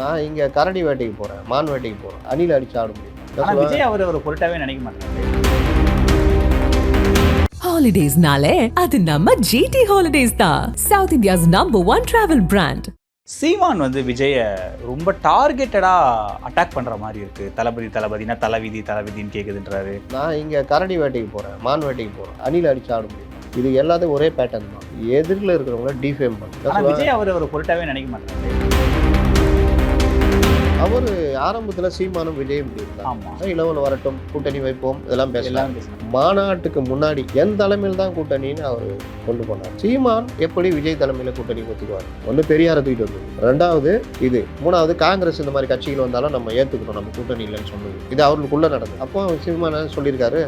நான் இங்க கரடி வேட்டைக்கு போறேன் மான் வேட்டைக்கு போறேன். அணில் அடிச்சு ஆட முடியும். ஆனா விஜய் அவர் ஒரு பொருட்டாவே நினைக்க மாட்டாங்க ஹாலிடேஸ்னாலே அது நம்ம ஜிடி ஹாலிடேஸ் தான். South India's number one travel brand Seeman வந்து விஜய ரொம்ப டார்கெட்டடா அட்டாக் பண்ற மாதிரி இருக்கு. தளபதி தளபதினா தலைவிதி தலைவிதின்னு கேக்குதுன்றாரு. நான் இங்க கரடி வேட்டைக்கு போறேன் மான் வேட்டைக்கு போறேன் அணில் அடிச்சு ஆட முடியும். இது எல்லாத்தையும் ஒரே பேட்டர்ன் தான். எதிரில் இருக்கிறவங்கள டிஃபேம் ஆனா பண்ணும் விஜய் அவர் ஒரு பொருட்டாவே நினைக்க மாட்டாங்க அவர் ஆரம்பத்துல சீமானும் விஜயும் இப்படி இருந்தாங்க. ஆமா. இளவல் வரட்டும் கூட்டணி வைப்போம் இதெல்லாம் பேசலாம். மாநாட்டுக்கு முன்னாடி என் தலைமையில் தான் கூட்டணின்னு அவர் கொண்டு போனார். சீமான் எப்படி விஜய் தலைமையில கூட்டணி ஒத்துக்குவார் ஒன்று பெரியார தூக்கிட்டு வந்தது ரெண்டாவது இது. மூணாவது காங்கிரஸ் இந்த மாதிரி கட்சிகள் வந்தாலும் நம்ம ஏற்றுக்கணும் நம்ம கூட்டணி இல்லைன்னு சொன்னது. இது அவர்களுக்குள்ள நடந்தது. அப்போ சீமான் சொல்லியிருக்காரு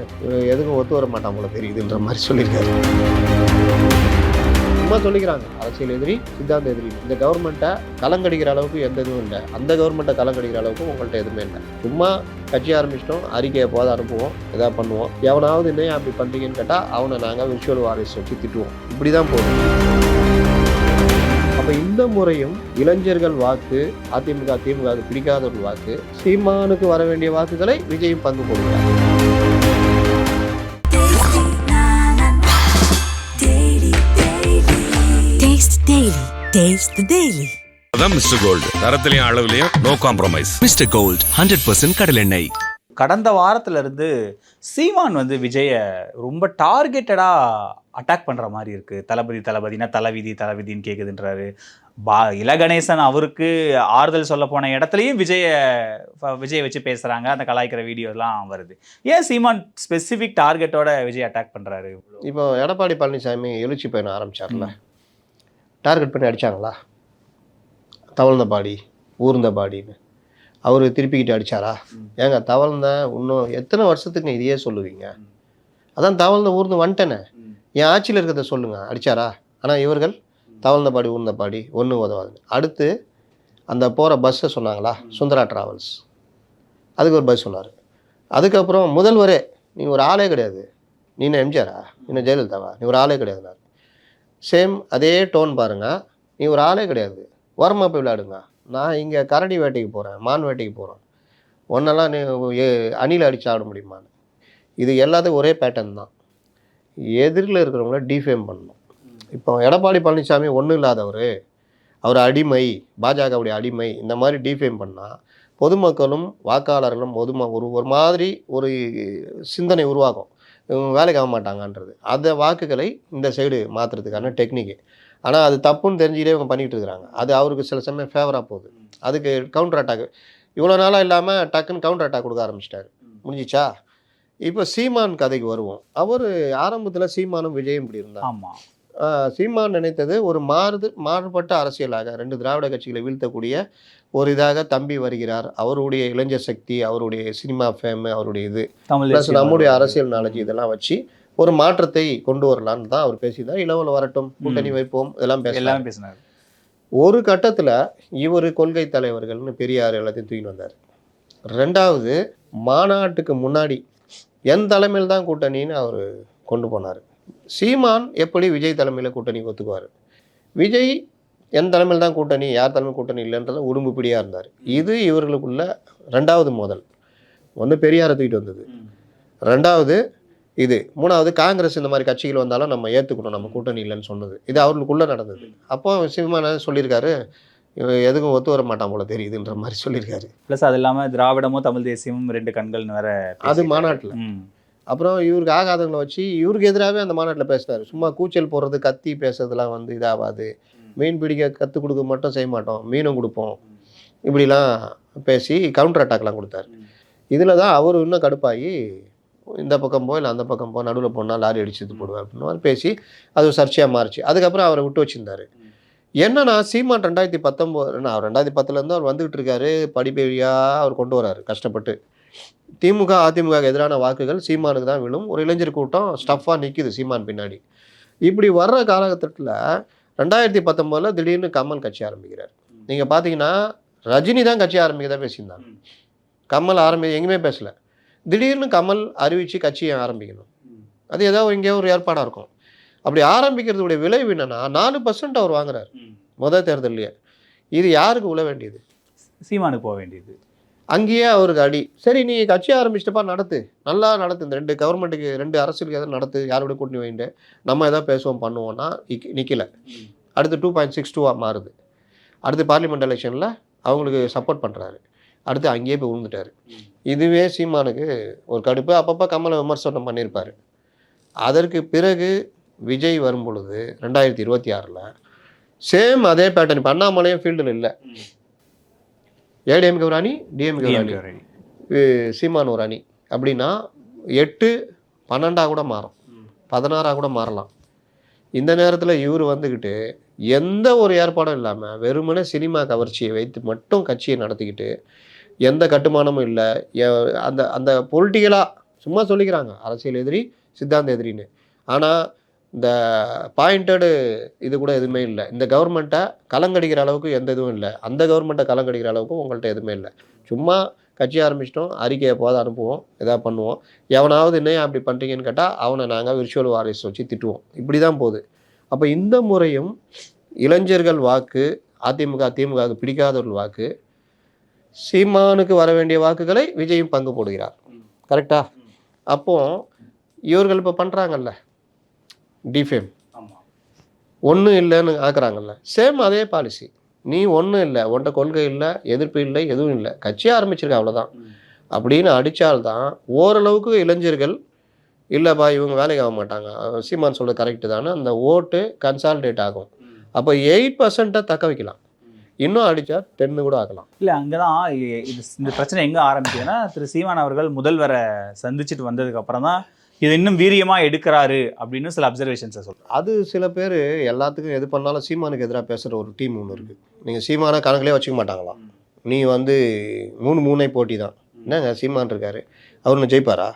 எதுக்கும் ஒத்து வர மாட்டான் போல தெரியுதுன்ற மாதிரி சொல்லியிருக்காரு. சும்மா சொல்லிக்கிறாங்க. அரசியல் எதிரி சித்தாந்த எதிரி. இந்த கவர்மெண்ட்டை கலங்கடிக்கிற அளவுக்கு எந்த இதுவும் இல்லை. அந்த கவர்மெண்ட்டை கலங்கடிக்கிற அளவுக்கு உங்கள்கிட்ட எதுவுமே இல்லை. சும்மா கட்சி ஆரம்பிச்சிட்டோம் அறிக்கையை போத அனுப்புவோம் எதாவது பண்ணுவோம். எவனாவது இன்னும் அப்படி பண்ணுறீங்கன்னு கேட்டால் அவனை நாங்கள் விர்ச்சுவல் வாரிஸ் வச்சு திட்டுவோம். இப்படி தான் போகும் அப்போ இந்த முறையும் இளைஞர்கள் வாக்கு அதிமுக திமுக க்கு பிடிக்காத ஒரு வாக்கு சீமானுக்கு வர வேண்டிய வாக்குகளை விஜயும் பங்கு போடுகிறார். Daily. Taste the Daily. அதான் மிஸ்டர் கோல்டு தரத்திலையும் அளவுலையும் no compromise mister gold hundred percent கடலெண்ணெய் கடந்த வாரத்துல இருந்து சீமான் வந்து விஜய ரொம்ப டார்கெட்டடா அட்டாக் பண்ற மாதிரி இருக்கு. தளபதி தளபதினா தலைவிதி தலைவிதின்னு கேக்குதுன்றாரு. பா இலகணேசன் அவருக்கு ஆறுதல் சொல்ல போன இடத்துலயும் விஜய விஜய் வச்சு பேசுறாங்க. அந்த கலாய்க்கிற வீடியோ எல்லாம் வருது. ஏன் சீமான் ஸ்பெசிபிக் டார்கெட்டோட விஜய் அட்டாக் பண்றாரு? இப்போ எடப்பாடி பழனிசாமி எழுச்சி பயணம் ஆரம்பிச்சார்ல. டார்கெட் பண்ணி அடிச்சாங்களா? தவழ்ந்த பாடி ஊர்ந்த பாடின்னு. அவர் திருப்பிக்கிட்டு அடிச்சாரா? ஏங்க தவழ்ந்த இன்னும் எத்தனை வருஷத்துக்கு இதையே சொல்லுவீங்க? அதான் தவழ்ந்த ஊர்ந்து வந்துட்டேனே. என் ஆட்சியில் இருக்கிறத சொல்லுங்க. அடிச்சாரா? ஆனால் இவர்கள் தவழ்ந்த பாடி ஊர்ந்த பாடி ஒன்று உதவாது அடுத்து அந்த போகிற பஸ்ஸை சொன்னாங்களா? சுந்தரா டிராவல்ஸ் அதுக்கு ஒரு பஸ் சொன்னார். அதுக்கப்புறம் முதல்வரே நீ ஒரு ஆளே கிடையாது. நீ என்ன எம்ஜிஆரா நீ என்ன ஜெயலலிதாவா? நீ ஒரு ஆளே கிடையாதுனாரு. சேம் அதே டோன் பாருங்க. நீ ஒரு ஆளே கிடையாது. ஓரமாக போய் விளையாடுங்க. நான் இங்கே கரடி வேட்டைக்கு போகிறேன் மான் வேட்டைக்கு போகிறேன் ஒன்றெல்லாம் நீ அணில் அடித்து ஆட முடியுமான்னு இது எல்லாத்தையும் ஒரே பேட்டர்ன் தான். எதிரில் இருக்கிறவங்கள டிஃபேம் பண்ணணும். இப்போ எடப்பாடி பழனிசாமி ஒன்றும் இல்லாதவர் அவர் அடிமை பாஜகவுடைய அடிமை இந்த மாதிரி டிஃபேம் பண்ணால் பொதுமக்களும் வாக்காளர்களும் பொதும ஒரு ஒரு மாதிரி ஒரு சிந்தனை உருவாகும். வேலைக்கு ஆக மாட்டாங்கன்றது. அந்த வாக்குகளை இந்த சைடு மாற்றுறதுக்கான டெக்னிக்கு ஆனால் அது தப்புன்னு தெரிஞ்சுக்கிட்டே இவங்க பண்ணிகிட்டு இருக்கிறாங்க. அது அவருக்கு சில சமயம் ஃபேவராக போகுது. அதுக்கு கவுண்டர் அட்டாக் இவ்வளோ நாளாக இல்லாமல் டக்குன்னு கவுண்டர் அட்டாக் கொடுக்க ஆரம்பிச்சிட்டாரு. முடிஞ்சிச்சா? இப்போ சீமான் கதைக்கு வருவோம். அவர் ஆரம்பத்தில் சீமானும் விஜயும் இப்படி இருந்தார் ஆமாம் சீமான் நினைத்தது ஒரு மாறுது மாறுபட்ட அரசியலாக. ரெண்டு திராவிட கட்சிகளை வீழ்த்தக்கூடிய ஒரு இதாக தம்பி வருகிறார். அவருடைய இளைஞர் சக்தி அவருடைய சினிமா ஃபேம் அவருடைய இது ப்ளஸ் நம்முடைய. அரசியல் நாலேஜ் இதெல்லாம் வச்சு ஒரு மாற்றத்தை கொண்டு வரலான்னு தான் அவர் பேசியிருந்தார். இளவல் வரட்டும் கூட்டணி வைப்போம் இதெல்லாம் பேசலாம் பேசினாரு. ஒரு கட்டத்தில் இவர் கொள்கை தலைவர்கள்னு பெரியார் எல்லாத்தையும் தூக்கிட்டு வந்தார். ரெண்டாவது மாநாட்டுக்கு முன்னாடி என் தலைமையில் தான் கூட்டணின்னு அவர் கொண்டு போனார். சீமான் எப்படி விஜய் தலைமையில் கூட்டணி ஒத்துக்குவார்? விஜய் என் தலைமையில் தான் கூட்டணி யார் தலைமையில் கூட்டணி இல்லைன்றத உடும்புப்பிடியாக இருந்தார். இது இவர்களுக்குள்ள ரெண்டாவது மோதல். ஒன்று பெரியாரை தூக்கிட்டு வந்தது. ரெண்டாவது இது. மூணாவது காங்கிரஸ் இந்த மாதிரி கட்சிகள் வந்தாலும் நம்ம ஏற்றுக்கணும் நம்ம கூட்டணி இல்லைன்னு சொன்னது. இது அவர்களுக்குள்ளே நடந்தது. அப்போ சீமான சொல்லியிருக்காரு? எதுக்கும் ஒத்து வர மாட்டான் போல தெரியுதுன்ற மாதிரி சொல்லியிருக்காரு. பிளஸ் அது இல்லாம திராவிடமும் தமிழ் தேசியமும் ரெண்டு கண்கள்னு வேற அது. மாநாட்டில். அப்புறம் இவருக்கு ஆகாதவங்களை வச்சு இவருக்கு எதிராகவே அந்த மாநாட்டில் பேசினார் சும்மா கூச்சல் போடுறது கத்தி பேசுறதுலாம் வந்து இதாகாது மீன் பிடிக்க கற்றுக் கொடுக்க மட்டும் செய்ய மாட்டோம். மீனும் கொடுப்போம். இப்படிலாம் பேசி கவுண்டர் அட்டாக்லாம் கொடுத்தாரு. இதில் தான் அவர் இன்னும் கடுப்பாகி இந்த பக்கம் போ இல்லை அந்த பக்கம் போ நடுவில் போனால் லாரி அடிச்சுட்டு போடுவேன் அப்படின்னு மாதிரி பேசி அது சர்ச்சையாக மாறிச்சு. அதுக்கப்புறம் அவரை விட்டு வச்சிருந்தாரு. என்னன்னா சீமான் ரெண்டாயிரத்தி பத்தொம்போது அவர் ரெண்டாயிரத்தி பத்துலேருந்து அவர் வந்துகிட்டு இருக்காரு. படிப்படியாக அவர் கொண்டு வராரு கஷ்டப்பட்டு. திமுக அதிமுக எதிரான வாக்குகள் சீமானுக்கு தான் விழும். ஒரு இளைஞர் கூட்டம் ஸ்டஃப்பாக நிற்கிது சீமான் பின்னாடி. இப்படி வர்ற காலகட்டத்தில் ரெண்டாயிரத்தி பத்தொம்போதில் திடீர்னு கமல் கட்சி ஆரம்பிக்கிறார். நீங்கள் பார்த்தீங்கன்னா ரஜினி தான் கட்சி ஆரம்பிக்கதான் பேசியிருந்தாங்க. கமல் ஆரம்பி எங்கேயுமே பேசல. திடீர்னு கமல் அறிவித்து கட்சியை ஆரம்பிக்கணும். அது ஏதோ எங்கேயோ ஒரு ஏற்பாடாக இருக்கும். அப்படி ஆரம்பிக்கிறதுடைய விளைவு என்னன்னா நாலு பர்சன்ட் அவர் வாங்குறாரு. முதல் தேர்தல்லையே. இது யாருக்கு உள்ள வேண்டியது? சீமானுக்கு போக வேண்டியது. அங்கேயே அவருக்கு அடி. சரி நீ கட்சி ஆரம்பிச்சிட்டப்பா நடத்து. நல்லா நடத்து. இந்த ரெண்டு கவர்மெண்ட்டுக்கு ரெண்டு அரசியலுக்கு எதாவது நடத்து. யாரோட கூட்டணி வைண்டு நம்ம எதாவது பேசுவோம் பண்ணுவோம்னா நிக்க- நிற்கல அடுத்து டூ பாயிண்ட் சிக்ஸ் டூவாக மாறுது. அடுத்து பார்லிமெண்ட் எலெக்ஷனில் அவங்களுக்கு சப்போர்ட் பண்ணுறாரு அடுத்து அங்கேயே போய் விழுந்துட்டாரு இதுவே சீமானுக்கு ஒரு கடுப்பு. அப்பப்போ கமலை விமர்சனம் பண்ணியிருப்பார். அதற்கு பிறகு விஜய் வரும் பொழுது ரெண்டாயிரத்தி இருபத்தி ஆறில் சேம் அதே பேட்டர்ன் இப்போ அண்ணாமலையும் ஃபீல்டில் இல்லை. ஏடிஎம்கே ஒரு அணி டிஎம்கே ஒரு அணி. சீமான் ஒரு அணி. அப்படின்னா எட்டு பன்னெண்டாக கூட மாறும். பதினாறாக கூட மாறலாம். இந்த நேரத்தில் இவர் வந்துக்கிட்டு எந்த ஒரு ஏற்பாடும் இல்லாமல் வெறுமனே சினிமா கவர்ச்சியை வைத்து மட்டும் கட்சியை நடத்திக்கிட்டு எந்த கட்டுமானமும் இல்லை. அந்த அந்த பொலிட்டிக்கலாக சும்மா சொல்லிக்கிறாங்க. அரசியல் எதிரி சித்தாந்த எதிரின்னு. ஆனால் இந்த பாயிண்டடு இது கூட எதுவுமே இல்லை. இந்த கவர்மெண்ட்டை கலங்கடிக்கிற அளவுக்கு எந்த இதுவும் இல்லை. அந்த கவர்மெண்ட்டை கலங்கடிக்கிற அளவுக்கு உங்கள்கிட்ட எதுவுமே இல்லை. சும்மா கட்சி ஆரம்பிச்சிட்டோம் அறிக்கையை போத அனுப்புவோம் எதாவது பண்ணுவோம். எவனாவது என்ன அப்படி பண்ணுறீங்கன்னு கேட்டால் அவனை நாங்கள் விர்ச்சுவல் வாரிஸ் வச்சு திட்டுவோம். இப்படி தான் போகுது. அப்போ இந்த முறையும் இளைஞர்கள் வாக்கு அதிமுக திமுகவுக்கு பிடிக்காதவர்கள் வாக்கு சீமானுக்கு வர வேண்டிய வாக்குகளை விஜயும் பங்கு போடுகிறார். கரெக்டா அப்போ இவர்கள் இப்போ பண்ணுறாங்கல்ல டிஃபேம் ஒன்றும் இல்லைன்னு ஆக்குறாங்கல்ல. சேம் அதே பாலிசி நீ ஒன்றும் இல்லை உன்ட்ட கொள்கை இல்லை எதிர்ப்பு இல்லை எதுவும் இல்லை. கட்சி ஆரம்பிச்சிருக்க அவ்வளோதான் அப்படின்னு அடித்தால்தான் ஓரளவுக்கு இளைஞர்கள் இல்லைப்பா இவங்க வேலைக்கு ஆக மாட்டாங்க. சீமான் சொல்கிறது கரெக்டு தானே. அந்த ஓட்டு கன்சால்டேட் ஆகும். அப்போ எயிட் பர்சன்ட்டை தக்க வைக்கலாம். இன்னும் அடித்தா டென்னு கூட ஆக்கலாம். இல்ல அங்கதான் இ- இது இந்த பிரச்சனை எங்க ஆரம்பிக்குதுன்னா திரு சீமான் அவர்கள் முதல்வரை சந்திச்சுட்டு வந்ததுக்கு அப்புறம் தான் இது இன்னும் வீரியமாக எடுக்கிறாரு அப்படின்னு சில அப்சர்வேஷன்ஸை சொல்கிறேன் அது சில பேர் எல்லாத்துக்கும் எது பண்ணாலும் சீமானுக்கு எதிராக பேசுகிற ஒரு டீம் ஒன்று இருக்குது நீங்கள் சீமானை கணக்கிலே வச்சுக்க மாட்டாங்களாம் நீ வந்து மூணு மூணே போட்டி தான். என்னங்க சீமான் இருக்காரு? அவர் ஒன்று ஜெயிப்பாரா?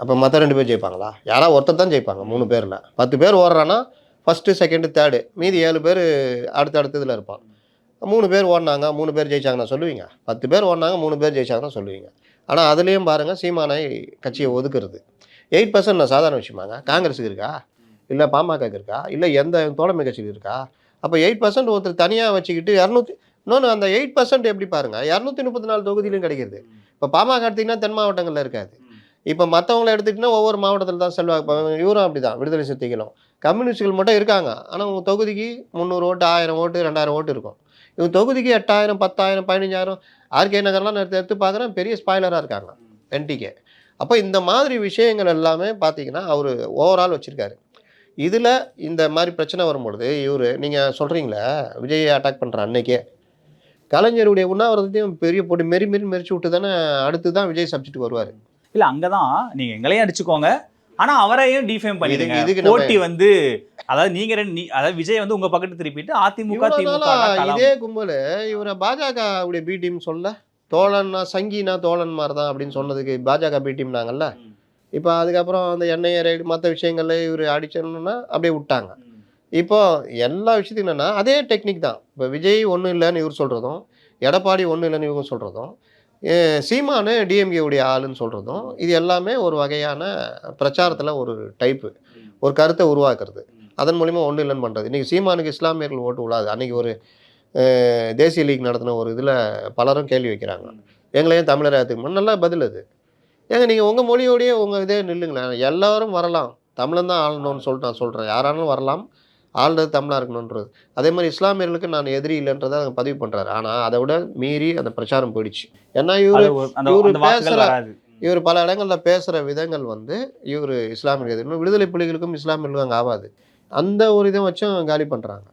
அப்போ மற்ற ரெண்டு பேர் ஜெயிப்பாங்களா? யாராவது ஒருத்தர் தான் ஜெயிப்பாங்க மூணு பேரில். பத்து பேர் ஓடுறான்னா ஃபஸ்ட்டு செகண்டு தேர்டு மீதி ஏழு பேர் அடுத்த இதில் இருப்பான் மூணு பேர் ஓடினாங்க மூணு பேர் ஜெயிச்சாங்கன்னா சொல்லுவீங்க. பத்து பேர் ஓடினாங்க மூணு பேர் ஜெயிச்சாங்கன்னா சொல்லுவீங்க. ஆனால் அதுலேயும் பாருங்கள் சீமானை கட்சியை ஒதுக்குறது. எயிட் பர்சன்ட் நான் சாதாரண விஷயமாங்க. காங்கிரஸுக்கு இருக்கா? இல்லை பாமகக்கு இருக்கா? இல்லை எந்த தோழமை கட்சிக்கு இருக்கா? அப்போ எயிட் பர்சன்ட் ஒருத்தர் தனியாக வச்சுக்கிட்டு இரநூத்தி இன்னொன்று அந்த எயிட் பர்சன்ட் எப்படி பாருங்கள் இரநூத்தி முப்பத்தி நாலு தொகுதியிலும் கிடைக்கிறது. இப்போ பாமக எடுத்திங்கன்னா தென் மாவட்டங்களில் இருக்காது. இப்போ மற்றவங்கள எடுத்துக்கிட்டிங்கன்னா ஒவ்வொரு மாவட்டத்தில் தான் செல்வாக்கு இவரும் அப்படி தான் விடுதலை சிறுத்தைகளும். கம்யூனிஸ்டுகள் மட்டும் இருக்காங்க. ஆனால் உங்கள் தொகுதிக்கு முந்நூறு ஓட்டு ஆயிரம் ஓட்டு ரெண்டாயிரம் ஓட்டு இருக்கும். இவங்க தொகுதிக்கு எட்டாயிரம் பத்தாயிரம் பதினஞ்சாயிரம் ஆர்கே நகர்லாம் எடுத்து எடுத்து பார்க்குறேன். பெரிய ஸ்பாய்லராக இருக்காங்க. என்டிகே அப்போ இந்த மாதிரி விஷயங்கள் எல்லாமே பார்த்தீங்கன்னா அவர் ஓவரால் வச்சுருக்காரு. இதில் இந்த மாதிரி பிரச்சனை வரும்பொழுது இவர் நீங்கள் சொல்கிறீங்களே விஜயை அட்டாக் பண்ணுற அன்னைக்கே. கலைஞருடைய உண்ணாவிரதத்தையும் பெரிய போட்டு மெரி மெரி மெரிச்சு விட்டு தானே அடுத்து தான் விஜய் சப்ஜெக்ட்டுக்கு வருவார். இல்ல அங்கதான் நீங்க எங்களையும் அடிச்சுக்கோங்க. ஆனா அவரையும் டிஃபேம் பண்ணிடுங்க. இதுக்கு- போட்டி வந்து அதாவது நீங்க ரெண்டு அதாவது விஜய் வந்து உங்க பக்கத்து திருப்பிட்டு அதிமுக திமுக தான். இதே கும்பல் இவரை பாஜக உடைய பி டீம் சொல்ல? தோழன்னா சங்கினா தோழன் மாதிரி தான் அப்படின்னு சொன்னதுக்கு பாஜக பி இப்போ அதுக்கப்புறம் அந்த எண்ணெய் ரைடு மற்ற விஷயங்கள்ல இவர் அடிச்சோன்னா அப்படியே விட்டாங்க. இப்போ எல்லா விஷயத்தையும் என்னன்னா அதே டெக்னிக் தான். இப்போ விஜய் ஒன்றும் இல்லைன்னு இவர் சொல்கிறதும் எடப்பாடி ஒன்றும் இல்லைன்னு இவங்க சொல்கிறதும் சீமானு டிஎம்கேவுடைய ஆளுன்னு சொல்கிறதும் இது எல்லாமே ஒரு வகையான பிரச்சாரத்தில் ஒரு டைப்பு ஒரு கருத்தை உருவாக்குறது. அதன் மூலிமா ஒன்றும் இல்லைன்னு பண்ணுறது இன்றைக்கி சீமானுக்கு இஸ்லாமியர்கள் ஓட்டு விடாது அன்றைக்கி ஒரு தேசிய லீக் நடத்தின ஒரு இதில் பலரும் கேள்வி வைக்கிறாங்க. எங்களையும் தமிழர் ஏற்றுக்கணும் நல்ல பதில் அது. ஏங்க நீங்கள் உங்கள் மொழியோடயே உங்கள் இதே நில்லுங்களேன். எல்லாரும் வரலாம். தமிழன் தான் ஆளணும்னு சொல்லிட்டு நான் சொல்கிறேன் யாராலும் வரலாம். ஆள்றது தமிழாக இருக்கணுன்றது அதே மாதிரி இஸ்லாமியர்களுக்கு நான் எதிரி இல்லைன்றதை அவங்க பதிவு பண்ணுறாரு ஆனால் அதை விட மீறி அந்த பிரச்சாரம் போயிடுச்சு. ஏன்னா இவர் இவரு வராது. இவர் பல இடங்களில் பேசுகிற விதங்கள் வந்து இவர் இஸ்லாமிய எதிர்ப்பு விடுதலை புலிகளுக்கும் இஸ்லாமியர்களுக்கும் அங்கே ஆகாது அந்த ஒரு இதை வச்சும் காலி பண்ணுறாங்க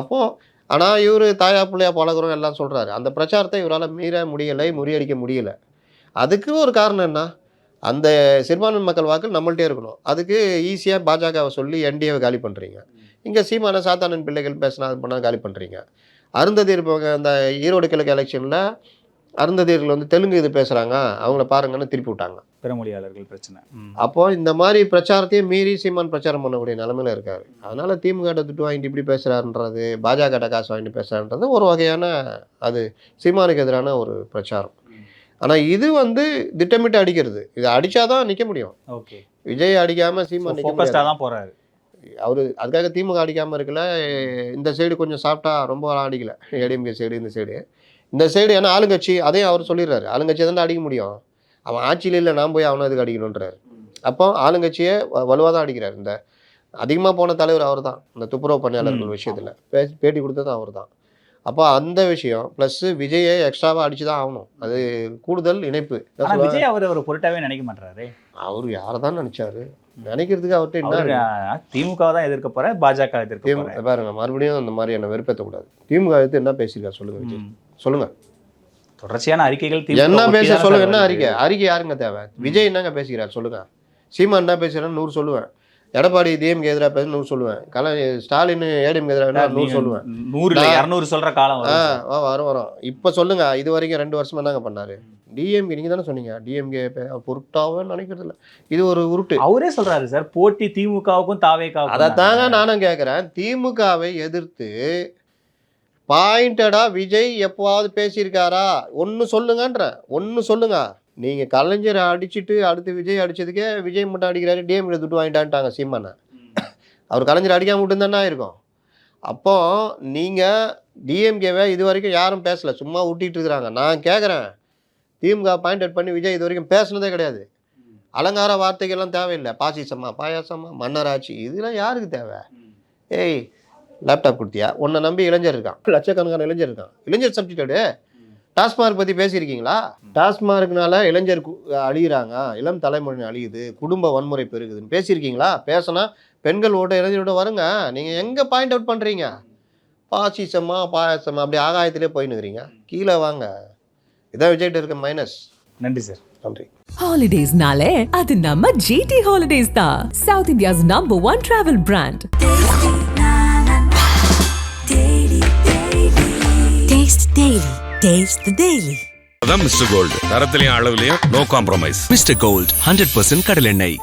அப்போது ஆனால் இவர் தாயா பிள்ளையா பழகுறோம் எல்லாம் சொல்கிறாரு அந்த பிரச்சாரத்தை இவரால் மீற முடியலை முறியடிக்க முடியலை. அதுக்கு ஒரு காரணம் என்ன? அந்த சிறுபான்மை மக்கள் வாக்கு நம்மள்ட்டே இருக்கணும். அதுக்கு ஈஸியாக பாஜகவை சொல்லி என்டிஏவை காலி பண்ணுறீங்க இங்கே சீமான சாத்தானன் பிள்ளைகள் பேசினா அது பண்ணால் காலி பண்ணுறீங்க அருந்ததி இருப்பவங்க அந்த ஈரோடு கிழக்கு எலெக்ஷனில் அருந்ததியர்கள் வந்து தெலுங்கு இது பேசுகிறாங்க அவங்கள பாருங்கன்னு திருப்பி விட்டாங்க. பிறமொழியாளர்கள் பிரச்சனை. அப்போ இந்த மாதிரி பிரச்சாரத்தையும் மீறி சீமான் பிரச்சாரம் பண்ணக்கூடிய நிலமையில இருக்காரு. அதனால திமுக துட்டு வாங்கிட்டு இப்படி பேசுறாருன்றது பாஜக காசு வாங்கிட்டு பேசுறாருன்றது ஒரு வகையான அது சீமானுக்கு எதிரான ஒரு பிரச்சாரம். ஆனா இது வந்து திட்டமிட்டு அடிக்கிறது. இது அடிச்சாதான் நிக்க முடியும். ஓகே. விஜய் அடிக்காம சீமான் தான் போறாரு. அவரு அதுக்காக திமுக அடிக்காம இருக்கல. இந்த சைடு கொஞ்சம் சாப்பிட்டா ரொம்ப அடிக்கல ஏடிஎம்கே சைடு இந்த சைடு இந்த சைடு ஏன்னா ஆளுங்கட்சி அதையும் அவர் சொல்லிடுறாரு. ஆளுங்கட்சி தான் அடிக்க முடியும். அவன் ஆட்சியில் இல்லை நான் போய் அவனை அதுக்கு அடிக்கணுன்றாரு அப்போ ஆளுங்கட்சியை வலுவாக தான் அடிக்கிறார். இந்த அதிகமாக போன தலைவர் அவர் தான் இந்த துப்புரவு பணியாளர்கள் விஷயத்தில். பே பேட்டி கொடுத்தது அவர் தான் அப்போ அந்த விஷயம் ப்ளஸ்ஸு விஜயை எக்ஸ்ட்ராவாக அடிச்சு தான் ஆகணும். அது கூடுதல் இணைப்பு? விஜய் அவர் ஒரு பொருட்டாவே நினைக்க மாட்டாரு அவர் யாரை தான் நினச்சாரு? நினைக்கிறதுக்கு அவர்கிட்ட என்ன? திமுக தான் எதிர்க்க போற பாஜக எதிர்க்க பாருங்க மறுபடியும் அந்த மாதிரி என்ன வெறுப்பேற்றக்கூடாது திமுக எடுத்து என்ன பேசியிருக்காரு சொல்லுங்க விஜய். சொல்லுங்க. தொடர்ச்சியான அறிக்கைகள் என்ன பேச சொல்லுங்க என்ன. அறிக்கை? அறிக்கை யாருங்க தேவை? விஜய் என்னங்க பேசுகிறார் சொல்லுங்க. சீமான் என்ன பேசுகிறான்னு நூறு சொல்லுவேன். எடப்பாடி டிஎம்கே எதிராக பேச நூறு சொல்லுவேன். கலை ஸ்டாலின் ஏடிஎம்கே எதிராக நூறு சொல்லுவேன். நூறு இருநூறு சொல்ற காலம் ஆ வரும் வரும். இப்போ சொல்லுங்க இது வரைக்கும் ரெண்டு வருஷமா என்னங்க பண்ணாரு? டிஎம்கே நீங்க தானே சொன்னீங்க. டிஎம்கே பொருட்டாவே நினைக்கிறது இல்லை இது ஒரு உருட்டு. அவரே சொல்றாரு சார் போட்டி திமுகவுக்கும் தாவேக்காவுக்கும் அதைத்தாங்க நானும் கேட்குறேன் திமுகவை எதிர்த்து பாயிண்டடா விஜய் எப்போவாவது பேசியிருக்காரா? ஒன்று சொல்லுங்கன்றேன் ஒன்று சொல்லுங்க. நீங்கள் கலைஞரை அடிச்சிட்டு அடுத்து விஜய் அடிச்சதுக்கே விஜய் மட்டும் அடிக்கிறாரு டிஎம்கே துட்டு வாங்கிட்டான்ட்டாங்க சீமானை. அவர் கலைஞர் அடிக்காம மட்டும்தானே இருக்கும் அப்போ நீங்கள் டிஎம்கேவை இது வரைக்கும் யாரும் பேசல சும்மா ஊட்டிட்டு இருக்கிறாங்க. நான் கேட்குறேன் திமுக பாயிண்ட் அவுட் பண்ணி விஜய் இது வரைக்கும் பேசுனதே கிடையாது. அலங்கார வார்த்தைகள்லாம் தேவையில்லை. பாசிசமா பாயாசமா மன்னராட்சி இதெல்லாம் யாருக்கு தேவை? ஏய் லேப்டாப் கொடுத்தியா? உன்னை நம்பி இளைஞர் இருக்கான். லட்சக்கணக்கான இளைஞர் இருக்கான். இளைஞர் சப்ஜெக்டு டாஸ்மார்க் பற்றி பேசியிருக்கீங்களா? டாஸ்மார்க்னால இளைஞர் கு- அழியிறாங்க. இளம் தலைமுறை அழியுது. குடும்ப வன்முறை பெருகுதுன்னு பேசியிருக்கீங்களா? பேசினா பெண்கள் ஓட்ட இளைஞரோட வருங்க. நீங்கள் எங்கே பாயிண்ட் அவுட் பண்ணுறீங்க பாசிசமா பாயாசமா அப்படி ஆகாயத்திலே போயின்னுக்கிறீங்க. கீழே வாங்க. இதான் விஜய்கிட்ட இருக்க மைனஸ் நன்றி சார். நன்றி. Holidays-nale, அது நம்ம GT Holidays தான். South India's number one travel brand. Taste Daily. Taste the Daily. அதான் மிஸ்டர் கோல்டு தரத்திலையும் அளவுலயும் no compromise mister gold hundred percent கடலெண்ணெய்